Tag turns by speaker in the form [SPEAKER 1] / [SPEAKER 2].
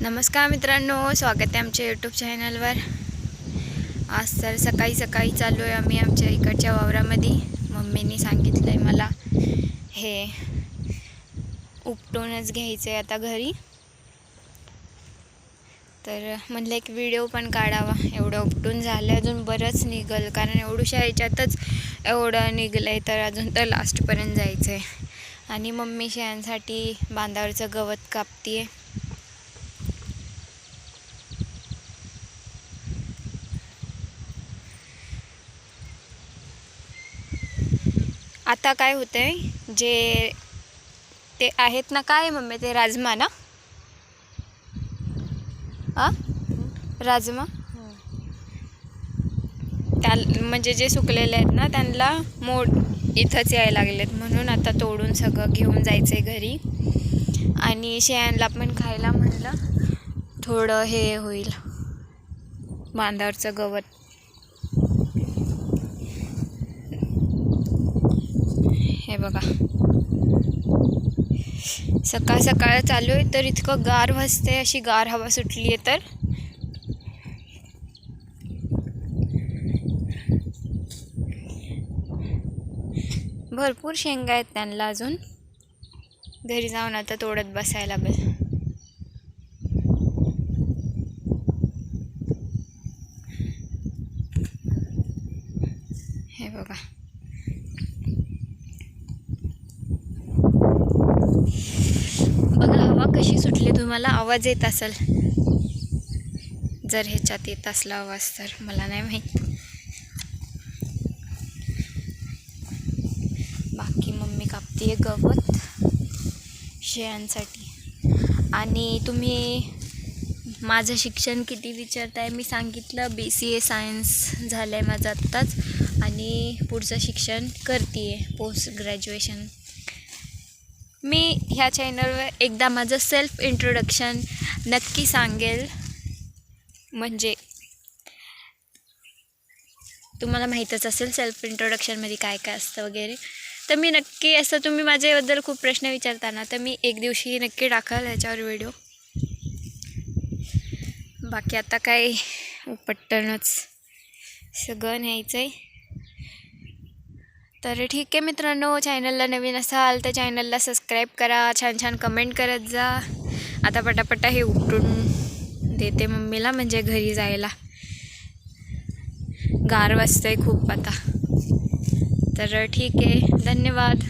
[SPEAKER 1] नमस्कार मित्रांनो स्वागत आहे आमच्या यूट्यूब चॅनलवर आज तर सकाळी सकाळी चालू आहे आम्ही आमच्या इकडच्या वावरामध्ये. मम्मीनी सांगितलं आहे मला हे उपटूनच घ्यायचं आहे आता घरी. तर म्हणलं एक व्हिडिओ पण काढावा. एवढं उपटून झालं अजून बरंच निघल. कारण एवढूशा ह्याच्यातच एवढं निघलं आहे तर अजून तर लास्टपर्यंत जायचं आहे आणि मम्मी शेळ्यांसाठी बांधावरचं गवत कापतीये. आता काय होतं आहे जे ते आहेत ना काय मम्मी ते राजमा ना? आ? राजमा? त्या म्हणजे जे सुकलेले आहेत ना त्यांना मोड इथंच यायला लागलेत. म्हणून आता तोडून सगळं घेऊन जायचं आहे घरी. आणि शेळ्यांना पण खायला म्हणलं थोडं हे होईल. बांधावरचं गवत हे बघा. सकाळ सकाळ चालू आहे तर इतकं गार भासते अशी गार हवा सुटली आहे तर. भरपूर शेंगा आहेत त्यांना अजून. घरी जाऊन आता तोडत बसायला बस. हे बघा हवा कशी सुटली तुम्हाला आवाज येत असेल. जर ह्याच्यात येत असला आवाज तर मला नाही माहीत. बाकी मम्मी कापते गवत शेळ्यांसाठी. आणि तुम्ही माझं शिक्षण किती विचारताय? मी सांगितलं बी सी ए सायन्स झालं आहे माझं आत्ताच. आणि पुढचं शिक्षण करते आहे पोस्ट ग्रॅज्युएशन मी ह्या चॅनलवर एकदा माझं सेल्फ इंट्रोडक्शन नक्की सांगेल. म्हणजे तुम्हाला माहीतच असेल सेल्फ इंट्रोडक्शनमध्ये काय काय असतं वगैरे. तर मी नक्की असं तुम्ही माझ्याबद्दल खूप प्रश्न विचारता ना तर मी एक दिवशी नक्की टाकाल याच्यावर व्हिडिओ बाकी आता काय पट्टणच सगळं न्यायचं आहे तर ठीक आहे मित्रांनो चॅनलला नवीन असाल तर चॅनलला सबस्क्राईब करा छान छान कमेंट करत जा. आता पटापटा हे उपटून देते मम्मीला म्हणजे घरी जायला. गार वाजतंय खूप आता. तर ठीक आहे धन्यवाद.